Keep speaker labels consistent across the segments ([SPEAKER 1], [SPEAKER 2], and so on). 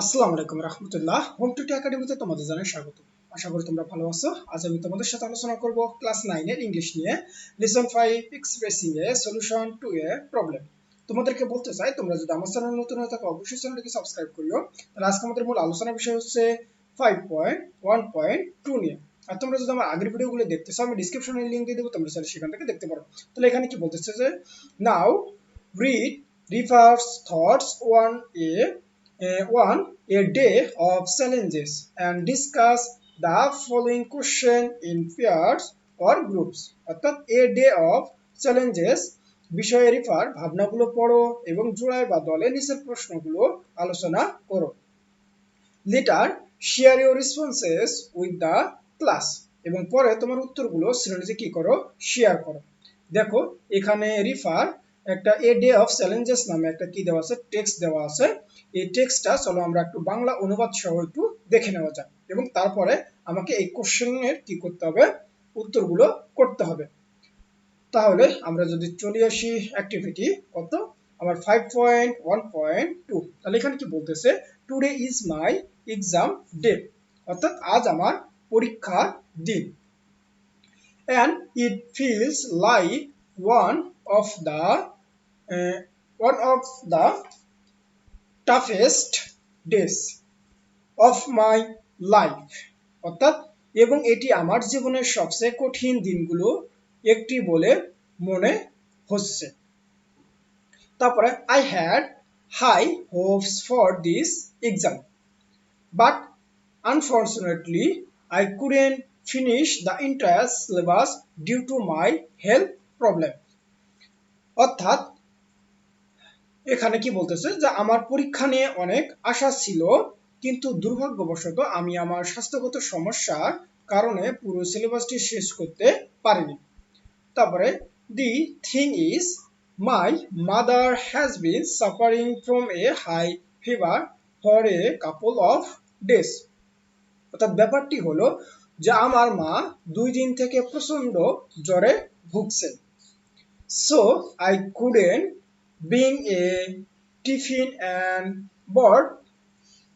[SPEAKER 1] আসসালামু আলাইকুম রহমতুল্লাহ। হোম টুটি একাডেমিতে তোমাদের জানাই স্বাগত। আশা করি তোমরা ভালো আছো। আজ আমি তোমাদের সাথে আলোচনা করব ক্লাস নাইনের ইংলিশ নিয়ে। Lesson five expressing a solution to a problem তোমাদেরকে বলতে চাই, তোমরা যদি আমার চ্যানেল নতুন হয়ে থাকো, অবশ্যই চ্যানেলটিকে সাবস্ক্রাইব করিও। তাহলে আজকে আমাদের মূল আলোচনা বিষয় হচ্ছে five point one point two নিয়ে। আর তোমরা যদি আমার আগের ভিডিওগুলো দেখতে চাও, আমি ডিসক্রিপশনে লিঙ্ক দিয়ে দেবো, তোমরা চাইলে সেখান থেকে দেখতে পারো। তাহলে এখানে কি বলতেছে যে now read reverse thoughts one a one, a day of challenges, and discuss the following question in pairs or groups. অর্থাৎ, a day of challenges, বিষয়ে রিফার ভাবনাগুলো পড়ো এবং জোড়ায় বা দলে নিচের প্রশ্নগুলো আলোচনা করো। Later share your responses with the class এবং পরে তোমার উত্তরগুলো শ্রেণীতে কি করো? শেয়ার করো। দেখো, এখানে রিফার একটা এ ডে অফ চ্যালেঞ্জেস নামে একটা কি দেওয়া আছে? টেক্সট দেওয়া আছে। এই টেক্সটটা চলো আমরা একটু বাংলা অনুবাদ সহ একটু দেখে নেওয়া যাক। এবং তারপরে আমাকে এই কোশ্চেনের কি করতে হবে? উত্তরগুলো করতে হবে। তাহলে আমরা যদি চলে আসি অ্যাক্টিভিটি কত? আমার five point one point two তাহলে এখানে কি বলতেছে? Today is my exam day অর্থাৎ আজ আমার পরীক্ষার দিন। And it feels like one of the one of the toughest days of my life অর্থাৎ, এবং এটি আমার জীবনের সবচেয়ে কঠিন দিনগুলো একটি বলে মনে হচ্ছে। তারপরে I had high hopes for this exam but unfortunately I couldn't finish the entire syllabus due to my health problem অর্থাৎ এখানে কি বলতেছে যে, আমার পরীক্ষা নিয়ে অনেক আশা ছিল, কিন্তু দুর্ভাগ্যবশত আমি আমার স্বাস্থ্যগত সমস্যার কারণে পুরো সিলেবাসটি শেষ করতে পারিনি। তারপরে, the thing is, my mother has been suffering from a high fever for a couple of days. অর্থাৎ ব্যাপারটি হলো যে, আমার মা দুই দিন থেকে প্রচণ্ড জ্বরে ভুগছেন। So, I couldn't being a tiffin and bought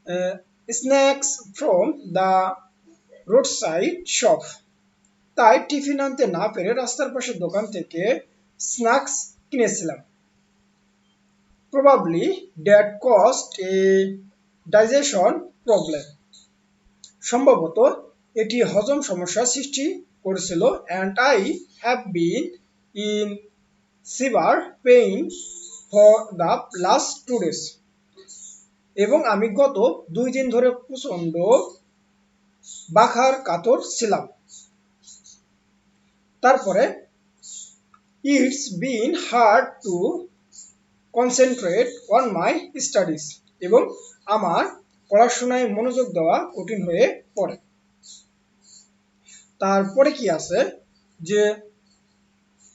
[SPEAKER 1] uh, snacks from the roadside shop. তাই টিফিন আনতে না পেরে রাস্তার পাশের দোকান থেকে স্ন্যাক্স কিনেছিলাম। Probably that cost a digestion problem সম্ভবত এটি হজম সমস্যা সৃষ্টি করেছিল and I have been in severe pain for the last two days এবং আমি গত দুই দিন ধরে প্রচণ্ড বাখার কাতর ছিলাম। তারপরে it's been hard to concentrate on my studies এবং আমার পড়াশোনায় মনোযোগ দেওয়া কঠিন হয়ে পড়ে। তারপরে কি আছে? যে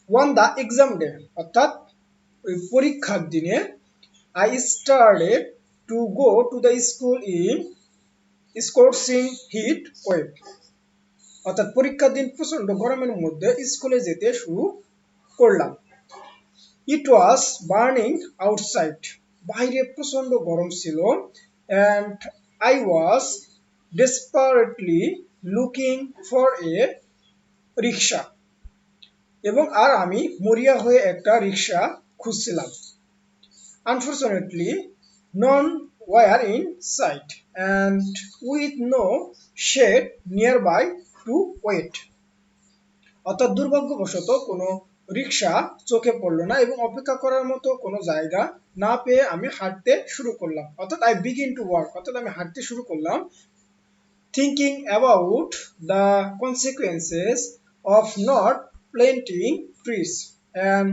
[SPEAKER 1] ওয়ান দ্য এক্সাম ডে অর্থাৎ পরীক্ষার দিনে I started to go to the school in scorching heat wave অর্থাৎ পরীক্ষার দিন প্রচণ্ড গরমের মধ্যে স্কুলে যেতে শুরু করলাম। ইট ওয়াজ বার্নিং আউটসাইড বাইরে প্রচণ্ড গরম ছিল and I was desperately looking for a rickshaw এবং আর আমি মরিয়া হয়ে একটা রিক্সা খুঁজছিলাম। Unfortunately none were in sight and with no shade nearby to wait অর্থাৎ দুর্ভাগ্যবশত কোনো রিক্সা চোখে পড়ল না এবং অপেক্ষা করার মতো কোনো জায়গা না পেয়ে আমি হাঁটতে শুরু করলাম। অর্থাৎ আই বিগিন টু ওয়ার্ক অর্থাৎ আমি হাঁটতে শুরু করলাম। Thinking about the consequences of not planting trees and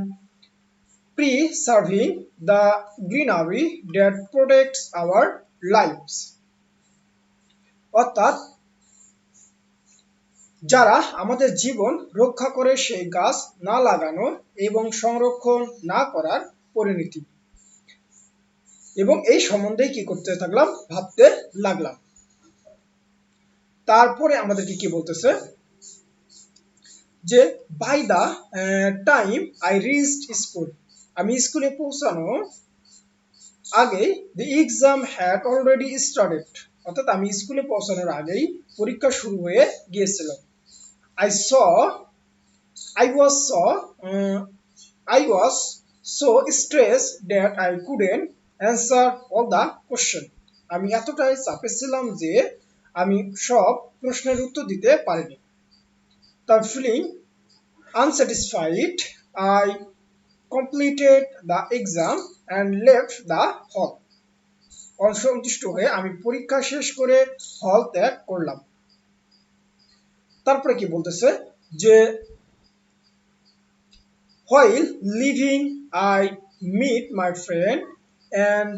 [SPEAKER 1] preserving the greenery that protects our lives. অর্থাৎ, যারা আমাদের জীবন রক্ষা করে সেই গাছ না লাগানো এবং সংরক্ষণ না করার পরিণতি। এবং এই সম্বন্ধে কি করতে থাকলাম, ভাবতে লাগলাম। তারপরে আমাদেরকে কি বলতেছে? যে by the time I reached school আমি স্কুলে পৌঁছানোর আগে the exam had already started অর্থাৎ আমি স্কুলে পৌঁছানোর আগেই পরীক্ষা শুরু হয়ে গিয়েছিল। I so I was so I was so stress that I couldn't answer all the question আমি এতটাই চাপে ছিলাম যে আমি সব প্রশ্নের উত্তর দিতে পারিনি। তার feeling unsatisfied I completed the exam and left the hall অসন্তুষ্ট হয়ে আমি পরীক্ষা শেষ করে হল ত্যাগ করলাম তারপরে কি বলতেছে যে while leaving I meet my friend and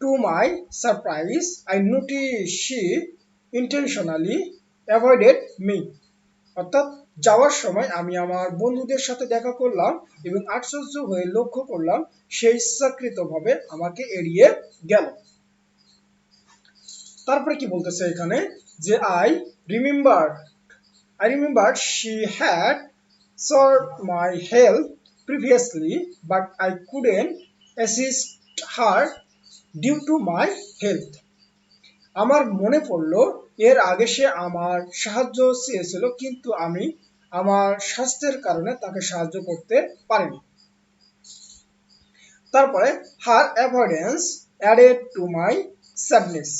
[SPEAKER 1] to my surprise I noticed she intentionally avoided me অর্থাৎ যাওয়ার সময় আমি আমার বন্ধুদের সাথে দেখা করলাম এবং আশ্চর্য হয়ে লক্ষ্য করলাম সে ইচ্ছাকৃতভাবে আমাকে এড়িয়ে গেল। তারপরে কি বলতেছে এখানে? যে I remember I remember she had sought my help previously, but I couldn't assist her due to my health আমার মনে পড়ল এর আগে সে আমার সাহায্য চেয়েছিল, কিন্তু আমি আমার স্বাস্থ্যের কারণে তাকে সাহায্য করতে পারিনি। তারপরে her avoidance added to my sadness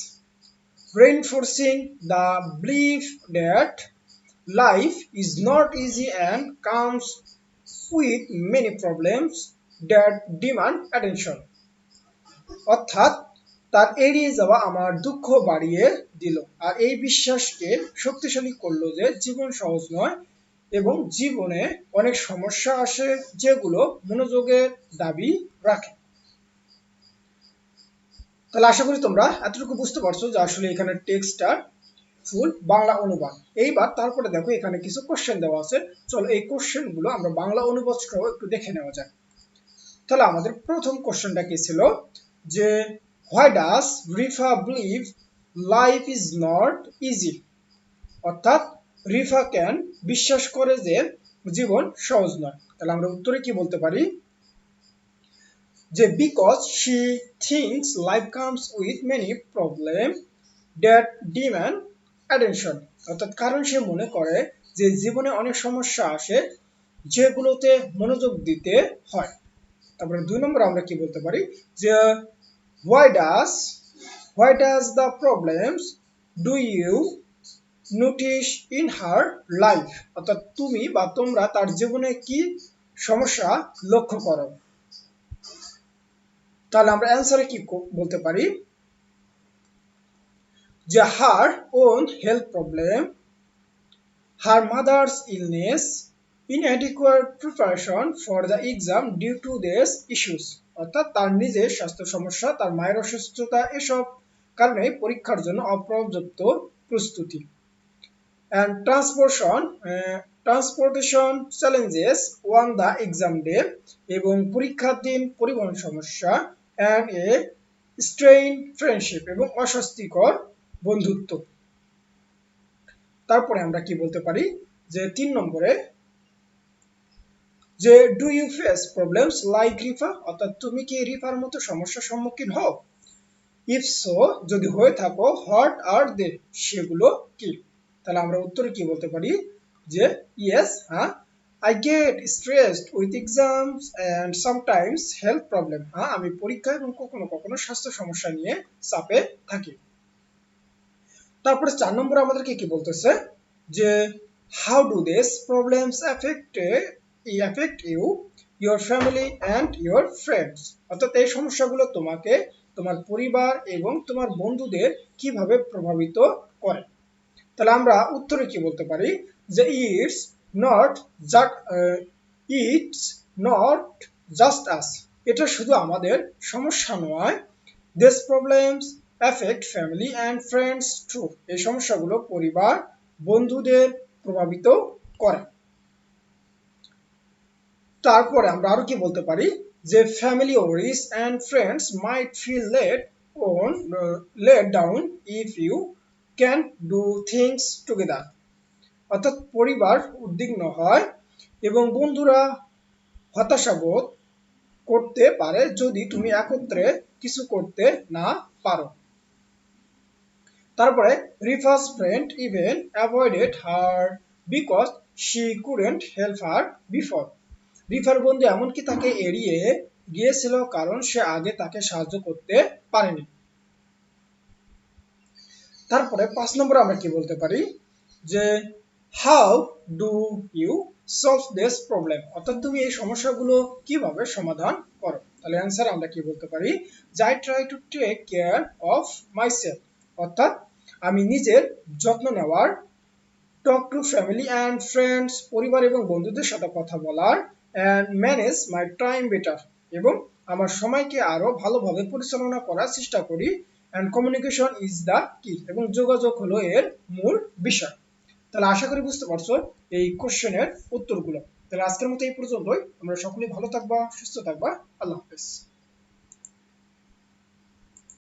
[SPEAKER 1] reinforcing the belief that life is not easy and comes with many problems that demand attention অর্থাৎ তার এড়িয়ে যাওয়া আমার দুঃখ বাড়িয়ে দিল। আর এই বিশ্বাসকে শক্তিশালী করল যে জীবন সহজ নয় এবং জীবনে অনেক সমস্যা আসে যেগুলো মনোযোগের দাবি রাখে। তাহলে আশা করি তোমরা এতটুকু বুঝতে পারছ যে আসলে এখানে টেক্সটটা ফুল বাংলা অনুবাদ। এইবার তারপরে দেখো এখানে কিছু কোশ্চেন দেওয়া আছে। চলো এই কোশ্চেনগুলো আমরা বাংলা অনুবাদ একটু দেখে নেওয়া যাক। তাহলে আমাদের প্রথম কোশ্চেনটা কি ছিল? যে why does Rifa believe life is not easy অর্থাৎ রিফা ক্যান বিশ্বাস করে যে জীবন সহজ নয়? তাহলে আমরা উত্তরে কি বলতে পারি? যে because she things life comes with many problem that demand attention অর্থাৎ কারণ সে মনে করে যে জীবনে অনেক সমস্যা আসে যেগুলোতে মনোযোগ দিতে হয়। তারপরে দুই নম্বর আমরা কি বলতে পারি? যে why does why does the problems do you notice in her life অর্থাৎ তুমি বা তোমরা তার জীবনে কি সমস্যা লক্ষ্য করো? তাহলে আমরা অ্যান্সারে কি বলতে পারি? যে her own health problem her mother's illness inadequate preparation for the exam due to these issues. অর্থাৎ তার নিজের স্বাস্থ্য সমস্যা তার মায়ের অসুস্থতা এসব কারণে পরীক্ষার জন্য অপর্যাপ্ত প্রস্তুতি। Transportation uh, transportation challenges on the exam day এবং পরীক্ষার দিন পরিবহন সমস্যা and এ স্ট্রেইন ফ্রেন্ডশিপ এবং অস্বস্তিকর বন্ধুত্ব। তারপরে আমরা কি বলতে পারি? যে তিন নম্বরে যে do you face problems like Rifa অর্থাৎ তুমি কি রিফার মতো সমস্যার সম্মুখীন হও? ইফ সো যদি হয়ে থাকো হোয়াট আর দে সেগুলো কি? তাহলে আমরা উত্তরে কি বলতে পারি? যে ইয়েস হ্যাঁ? I get stressed with exams and sometimes health problem হ্যাঁ আমি পরীক্ষা এবং কখনো কখনো স্বাস্থ্য সমস্যা নিয়ে চাপে থাকি। তারপরে চার নম্বরে আমাদেরকে কি বলতেছে? যে how do this problems affect affect you your family and your friends অর্থাৎ এই সমস্যাগুলো তোমাকে, তোমার পরিবার এবং তোমার বন্ধুদের কীভাবে প্রভাবিত করে? তাহলে আমরা উত্তরে কি বলতে পারি? যে it's not it's not just us এটা শুধু আমাদের সমস্যা নয়। This problems affect family and friends true এই সমস্যাগুলো পরিবার, বন্ধুদের প্রভাবিত করে। তারপরে আমরা আরও কি বলতে পারি? যে family worries and friends might feel let own let down if you can do things together অর্থাৎ পরিবার উদ্বিগ্ন হয় এবং বন্ধুরা হতাশাবোধ করতে পারে যদি তুমি একত্রে কিছু করতে না পারো। তারপরে Rifa's friend even avoided her because she couldn't help her before রিফার বন্ধু এমনকি তাকে এড়িয়ে গিয়েছিল কারণ সে আগে তাকে সাহায্য করতে পারেনি। তারপরে পাঁচ নম্বরে আমরা কি বলতে পারি? যে how do you solve this problem অর্থাৎ তুমি এই সমস্যাগুলো কীভাবে সমাধান করো? তাহলে অ্যান্সার আমরা কি বলতে পারি? যে I try to take care of myself অর্থাৎ আমি নিজের যত্ন নেওয়ার talk to family and friends পরিবার এবং বন্ধুদের সাথে কথা বলার and manage my time better এবং আমার সময়কে আরও ভালোভাবে পরিচালনা করার চেষ্টা করি। অ্যান্ড কমিউনিকেশন ইজ দ্য কি এবং যোগাযোগ হলো এর মূল বিষয়। তাহলে আশা করি বুঝতে পারছ এই কোশ্চেনের উত্তরগুলো। তাহলে আজকের মতো এই পর্যন্তই। আমরা সকলেই ভালো থাকবা, সুস্থ থাকবা। আল্লাহ হাফেজ।